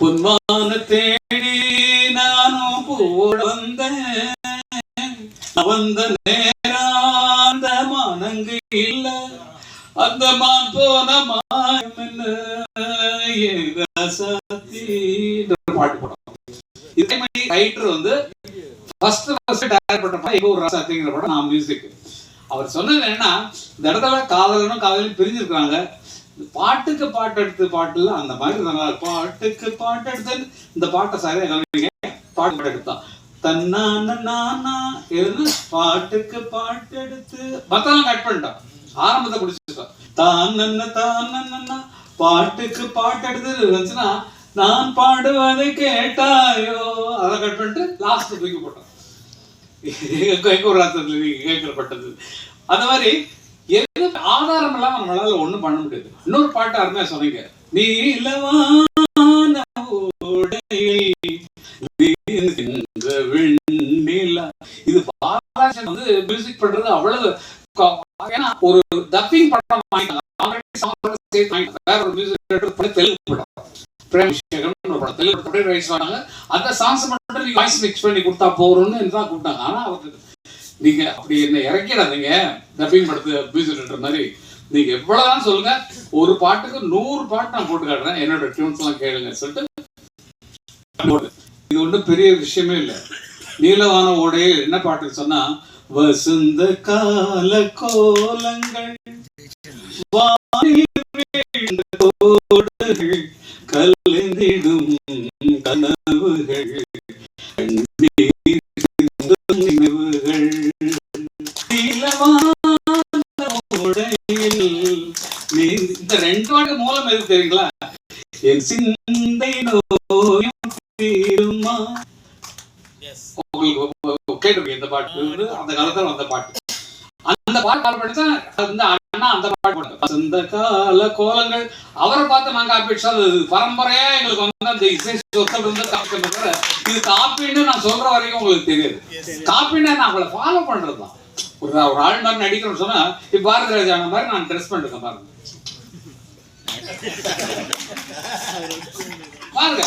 பொன்மான தேடி நானும் கூட வந்தேன் வந்த நேராந்த மானங்கு இல்ல. அந்த மான் போன மாயம் என்ன? பாட்டு படம் இதே மாதிரி ரைட்டர் வந்து ஃபர்ஸ்ட் ஃபர்ஸ்ட் டயர் பண்ண படம் இப்போ ஒரு ராசாத்திங்கிற படம் நான் மியூசிக் அவர் சொன்னது என்னன்னா இந்த இடத்துல காதலனும் காதலும் பிரிஞ்சிருக்காங்க. இந்த பாட்டுக்கு பாட்டு எடுத்து பாட்டுல அந்த மாதிரி நல்லா பாட்டுக்கு பாட்டு எடுத்து இந்த பாட்டை சரியா கவனிங்க பாட்டு பாட்டு எடுத்தான் தன்னான நானா எதுன்னு பாட்டுக்கு பாட்டு எடுத்து மத்தெல்லாம் கட் பண்ணிட்டான். ஆரம்பத்தை குடிச்சிருக்கான் தான் தான் பாட்டுக்கு பாட்டு எடுத்து இருந்துச்சுன்னா நான் பாடுவதை கேட்டாயோ? அதை கட் பண்ணிட்டு லாஸ்ட் தூக்கி போட்டான். எங்க ஒரு கேட்கப்பட்டது. அந்த மாதிரி எது ஆதாரம் இல்லாம நம்மளால ஒண்ணும் பண்ண முடியாது. இன்னொரு பாட்டு அருமையா சொன்னீங்க. நீ இலவான இது பாலாஜன் வந்து மியூசிக் பண்றது அவ்வளவு ஏன்னா ஒரு டப்பிங் படம் வாங்கிட்டாங்க வேற ஒரு மியூசிக் பண்ணி தெலுங்கு படம் பிரேமசேகரன் ஒரு படத்தில் அப்படியே ரைஸ் வாங்க. அந்த சாங்ஸ் மட்டும் நீங்க வாய்ஸ் மிக்ஸ் பண்ணி கொடுத்தா போறோம்னு தான் கூப்பிட்டாங்க. ஆனா அவருக்கு நீங்க அப்படி என்ன இறக்கிடாதீங்க. டப்பிங் படத்து மியூசிக் மாதிரி. நீங்க எவ்வளவுதான் சொல்லுங்க. ஒரு பாட்டுக்கு நூறு பாட்டு நான் போட்டு காட்டுறேன். என்னோட டியூன்ஸ் எல்லாம் கேளுங்க சொல்லிட்டு. இது ஒன்றும் பெரிய விஷயமே இல்லை. நீலவான ஓடையில் என்ன பாட்டு சொன்னா வசந்த கால கோலங்கள் வானில் கலைந்திடும் கனவுகள் நினைவுகள். இந்த ரெண்டு பாட்டு மூலம் எது தெரியுங்களா? என் சிந்தை நோயும் தீருமா? உங்களுக்கு கேட்டிருக்கேன் இந்த பாட்டு அந்த காலத்துல வந்த பாட்டு. அந்த பாட்டு படிச்சா அண்ணா அந்த பாட்டு. வசந்த கால கோலங்கள் அவரை பார்த்து நாங்க காப்பி அடிச்சா அது பரம்பரையா எங்களுக்கு வந்து அந்த இசை சொத்தம் வந்து காப்பி பண்ற இது காப்பின்னு நான் சொல்ற வரைக்கும் உங்களுக்கு தெரியாது. காப்பின்னா நான் அவளை ஃபாலோ பண்றதுதான். ஒரு ஒரு ஆள் மாதிரி நடிக்கிறோம்னு சொன்னா இப்ப பாரதி ராஜா மாதிரி நான் ட்ரெஸ் பண்ணிருக்கேன் பாருங்க. பாருங்க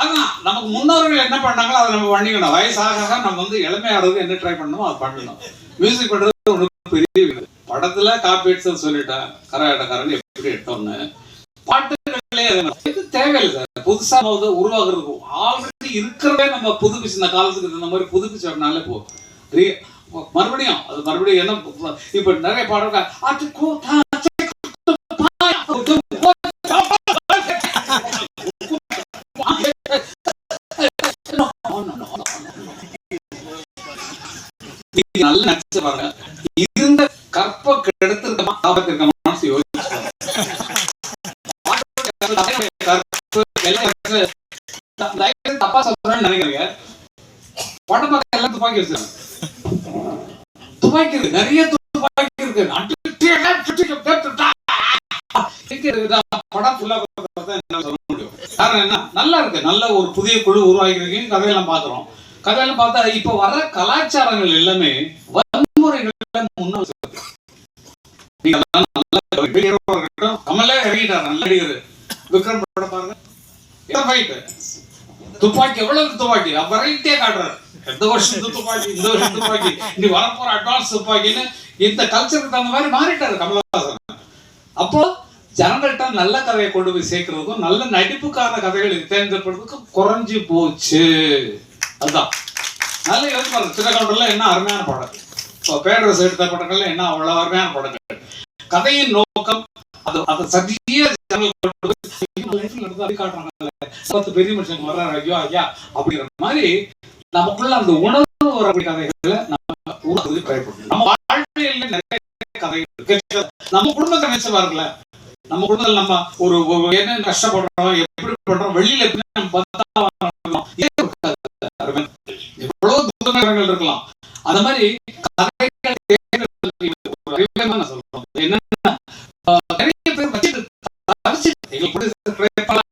அதான் நமக்கு முன்னோர்கள் என்ன பண்ணாங்களோ அதை நம்ம பண்ணிக்கணும். வயசாக நம்ம வந்து இளமையாடுறது என்ன ட்ரை பண்ணணுமோ அதை பண்ணணும். மியூசிக் பண்றது ஒண்ணு பெரிய. படத்துல காப்பீட்ஸ் சொல்லிட்டா கரகாட்டக்காரன் எப்படி எடுத்தோம்னு பாட்டுகளே இது தேவையில்லை சார் புதுசா வந்து உருவாகிறது ஆல்ரெடி இருக்கிறதே நம்ம புதுப்பிச்சு இந்த காலத்துக்கு இந்த மாதிரி புதுப்பிச்சோம்னாலே போதும் ரீ- மறுபடியும் அது மறுபடியும் என்ன இப்ப நிறைய பாடல்கள் அது கூட்டா நீங்க நடிச்சு பாருங்க இருந்த கெடுத்திருக்கமா மனசு யோசிச்சு தப்பா சொல்றேன்னு நினைக்கிறீங்க எல்லாம் துப்பாக்கி வச்சிருக்காங்க துப்பாக்கி இருக்கு நிறைய துப்பாக்கி இருக்கு படம் ஃபுல்லா என்ன சொல்ல முடியும் காரணம் என்ன நல்லா இருக்கு நல்ல ஒரு புதிய குழு உருவாகிருக்கீங்க கதையெல்லாம் பாக்குறோம். கதையெல்லாம் பார்த்தா இப்ப வர கலாச்சாரங்கள் எல்லாமே வன்முறைகள் முன்ன நீங்க இருக்கட்டும், கமலே இறங்கிட்டார் நல்ல நடிகர் விக்ரம் படம் பாருங்க என்ன துப்பாக்கி எவ்வளவு துப்பாக்கி வெரைட்டியா காட்டுறாரு இந்த வருஷம் துப்பாக்கி இந்த வருஷம் துப்பாக்கி இனி வரப்போற அட்வான்ஸ் துப்பாக்கின்னு இந்த கல்ச்சருக்கு தகுந்த மாதிரி மாறிட்டாரு கமலஹாசன் அப்போ ஜனங்கள்கிட்ட நல்ல கதையை கொண்டு போய் சேர்க்கறதுக்கும் நல்ல நடிப்புக்கான கதைகள் தேர்ந்தெடுப்பதுக்கும் குறைஞ்சு போச்சு அதுதான் நல்ல யோசிச்சு பாருங்க சின்னக்கவுண்டர்ல என்ன அருமையான படம் இப்போ பேரரசு எடுத்த படங்கள்ல என்ன அவ்வளவு அருமையான படங்கள் கதையின் நோக்கம் அது அதை பெரிய மனுஷங்க வர்றாரு ஐயோ ஐயா அப்படிங்கிற மாதிரி நமக்குள்ள அந்த உணர்வு வரக்கூடிய கதைகளை நம்ம உணர்வு நம்ம வாழ்க்கையில நிறைய கதைகள் நம்ம குடும்பத்தை நினைச்சு நம்ம குடும்பத்தில் நம்ம ஒரு என்ன கஷ்டப்படுறோம் எப்படி பண்றோம் வெளியில எப்படி நம்ம எவ்வளவு துக்கங்கள் இருக்கலாம். அந்த மாதிரி கதை